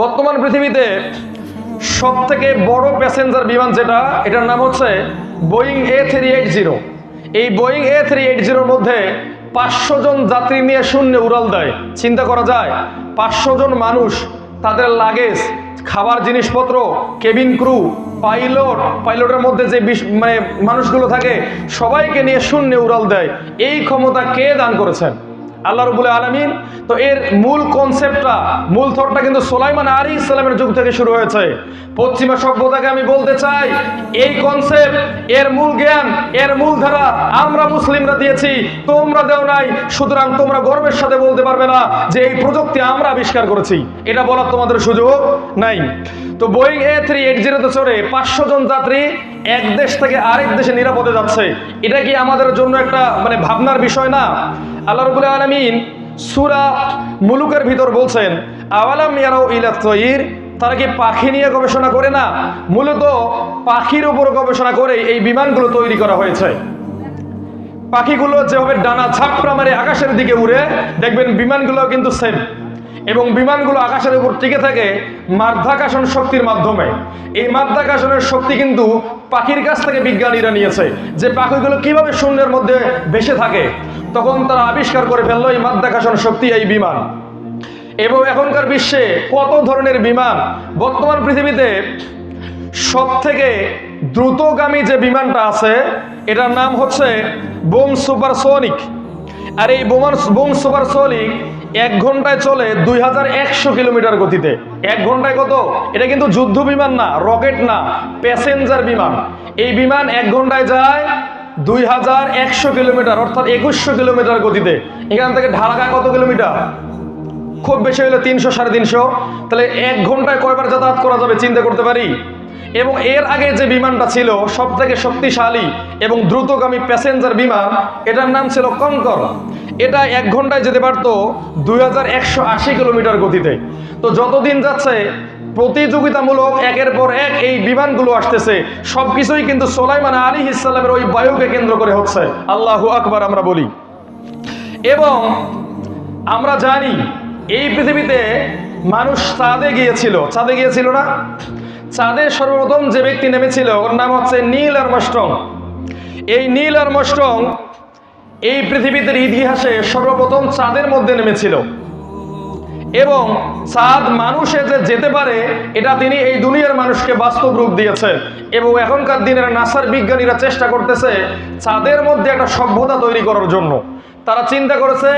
বর্তমান পৃথিবীতে সব থেকে বড় প্যাসেঞ্জার বিমান যেটা, এটার নাম হচ্ছে Boeing A three eight zero এই বোয়িং এ থ্রি এইট জিরোর মধ্যে পাঁচশো জন যাত্রী নিয়ে শূন্যে উড়াল দেয়। চিন্তা করা যায়, পাঁচশো জন মানুষ, তাদের লাগেজ খাবার জিনিসপত্র কেবিন ক্রু পাইলট পাইলটের মধ্যে যে মানে মানুষগুলো থাকে, সবাইকে নিয়ে শূন্যে উড়াল দেয়। এই ক্ষমতা কে দান করেছেন? আল্লাহ রবুল আলমিন, তো এর মূল কনসেপ্টটা মূল থরটা কিন্তু সোলাইমান আলী ইসলামের যুগ থেকে শুরু হয়েছে। পশ্চিমা সভ্যতাকে আমি বলতে চাই, এই কনসেপ্ট এর মূল জ্ঞান, এর মূল ধারা আমরা মুসলিমরা দিয়েছি, তোমরা দেও নাই, সুতরাং তোমরা গর্বের সাথে বলতে পারবে না যে এই প্রযুক্তি আমরা আবিষ্কার করেছি। এটা বলার তোমাদের সুযোগ নাই। তো বোয়িং এ থ্রি এইট জিরোতে চড়ে পাঁচশো জন যাত্রী এক দেশ থেকে আরেক দেশে নিরাপদে যাচ্ছে। এটা কি আমাদের জন্য একটা মানে ভাবনার বিষয় না? আল্লাহ রবুল আলমিন সুরা মুলুকের ভিতর বলছেন, আওয়ালাম ইয়ারাও ইলা তৈর? কি পাখি নিয়ে গবেষণা করে না? মূলত পাখির উপর গবেষণা করে এই বিমানগুলো তৈরি করা হয়েছে। পাখিগুলো যেভাবে ডানা ঝাপড়া মারে আকাশের দিকে উড়ে, দেখবেন বিমানগুলো কিন্তু সেম এবং বিমানগুলো আকাশের উপর টিকে থাকে মাধ্যাকর্ষণ শক্তির মাধ্যমে। এই মাধ্যাকর্ষণের শক্তি কিন্তু পাখির কাছ থেকে বিজ্ঞানীরা নিয়েছে যে পাখিগুলো কীভাবে শূন্যের মধ্যে ভেসে থাকে। তখন তারা আবিষ্কার করে ফেলল এই মাধ্যাকর্ষণ শক্তি এই বিমান। এবং এখনকার বিশ্বে কত ধরনের বিমান বর্তমান পৃথিবীতে সব থেকে দ্রুতগামী যে বিমানটা আছে, এটার নাম হচ্ছে বোম সুপারসোনিক। আর এই বোমান বোম সুপারসোনিক এক ঘন্টায় চলে দুই হাজার একশো কিলোমিটার গতিতে। এক ঘন্টায় কত? এটা কিন্তু যুদ্ধ বিমান না, রকেট না, প্যাসেঞ্জার বিমান। এই বিমান এক ঘন্টায় যায় দুই হাজার একশো কিলোমিটার, অর্থাৎ একুশশো কিলোমিটার গতিতে। এখান থেকে ঢালাকায় কত কিলোমিটার? খুব বেশি হলে তিনশো, সাড়ে তিনশো। তাহলে এক ঘন্টায় কয়বার যাতায়াত করা যাবে চিন্তা করতে পারি? এবং এর আগে যে বিমানটা ছিল সব থেকে শক্তিশালী এবং দ্রুতগামী প্যাসেঞ্জার বিমান, এটার নাম ছিল কঙ্কর। এটা এক ঘন্টায় যেতে পারতো দুই হাজার একশো আশি কিলোমিটার গতিতে। তো যতদিন যাচ্ছে, প্রতিযোগিতামূলক একের পর এক এই বিমানগুলো আসতেছে। সব কিছুই কিন্তু সোলাইমান আলী ইসলামের ওই বায়ুকে কেন্দ্র করে হচ্ছে। আল্লাহু আকবার আমরা বলি। এবং আমরা জানি, এই পৃথিবীতে মানুষ চাঁদে গিয়েছিল। চাঁদে গিয়েছিল না? চাঁদে সর্বপ্রথম যে ব্যক্তি নেমেছিল, ওর নাম হচ্ছে নীল আর্মস্ট্রং। এই নীল আর্মস্ট্রং এই পৃথিবীতে ইতিহাসে সর্বপ্রথম চাঁদের মধ্যে নেমেছিল। এবং চাঁদ মানুষে যে যেতে পারে, এটা তিনি এই দুনিয়ার মানুষকে বাস্তব রূপ দিয়েছেন। এবং এখনকার দিনের নাসার বিজ্ঞানীরা চেষ্টা করতেছে চাঁদের মধ্যে একটা সভ্যতা তৈরি করার জন্য। তারা চিন্তা করেছে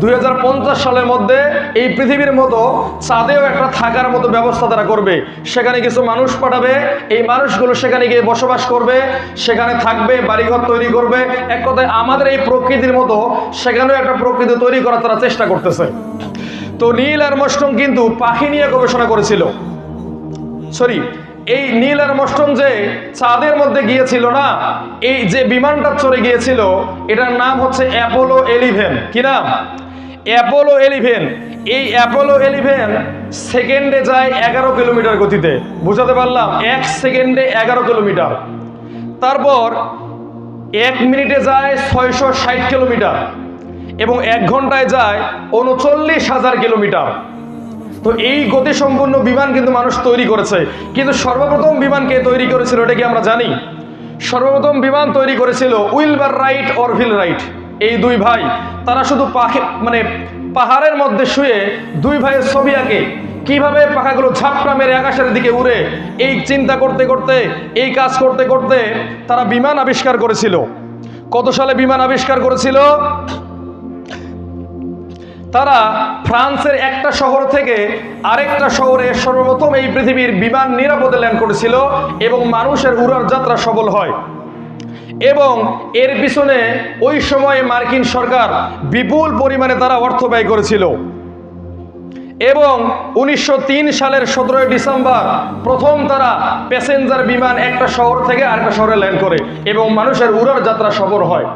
দুই হাজার পঞ্চাশ সালের মধ্যে এই পৃথিবীর মতো চাঁদেও একটা থাকার মতো ব্যবস্থা তারা করবে। সেখানে কিছু মানুষ পাঠাবে, এই মানুষগুলো সেখানে গিয়ে বসবাস করবে, সেখানে থাকবে, বাড়িঘর তৈরি করবে। এক কথায় আমাদের এই প্রকৃতির মতো সেখানেও একটা প্রকৃতি তৈরি করার তারা চেষ্টা করতেছে। তো নীল আর মষ্টম কিন্তু পাখি নিয়ে গবেষণা করেছিল। সরি, এই নীল আর মষ্টম যে চাঁদের মধ্যে গিয়েছিল না, এই যে বিমানটা চড়ে গিয়েছিল, এটার নাম হচ্ছে অ্যাপোলো এলিভেন। কি নাম? অ্যাপোলো এলিভেন এই অ্যাপোলো এলিভেন সেকেন্ডে যায় এগারো কিলোমিটার গতিতে। বুঝাতে পারলাম? এক সেকেন্ডে এগারো কিলোমিটার। তারপর এক মিনিটে যায় ছয়শো ষাট কিলোমিটার এবং এক ঘন্টায় যায় উনচল্লিশ হাজার কিলোমিটার। তো এই গতিসম্পন্ন বিমান কিন্তু মানুষ তৈরি করেছে। কিন্তু সর্বপ্রথম বিমান কে তৈরি করেছিল এটা কি আমরা জানি? সর্বপ্রথম বিমান তৈরি করেছিল উইলবার রাইট অরভিল রাইট। এই দুই ভাই, তারা শুধু পাখি মানে পাহাড়ের মধ্যে শুয়ে দুই ভাইয়ের ছবি আঁকে। কীভাবে পাখাগুলো ঝাপটা মেরে আকাশের দিকে উড়ে, এই চিন্তা করতে করতে, এই কাজ করতে করতে তারা বিমান আবিষ্কার করেছিল। কত সালে বিমান আবিষ্কার করেছিল? তারা ফ্রান্সের একটা শহর থেকে আরেকটা শহরে সর্বপ্রথম এই পৃথিবীর বিমান নিরাপদে ল্যান্ড করেছিল এবং মানুষের উড়ার যাত্রা সফল হয়। এবং এর পিছনে ওই সময়ে মার্কিন সরকার বিপুল পরিমাণে তারা অর্থ ব্যয় করেছিল। এবং উনিশশো তিন সালের সতেরোই ডিসেম্বর প্রথম তারা প্যাসেঞ্জার বিমান একটা শহর থেকে আরেকটা শহরে ল্যান্ড করে এবং মানুষের উড়ার যাত্রা সফর হয়।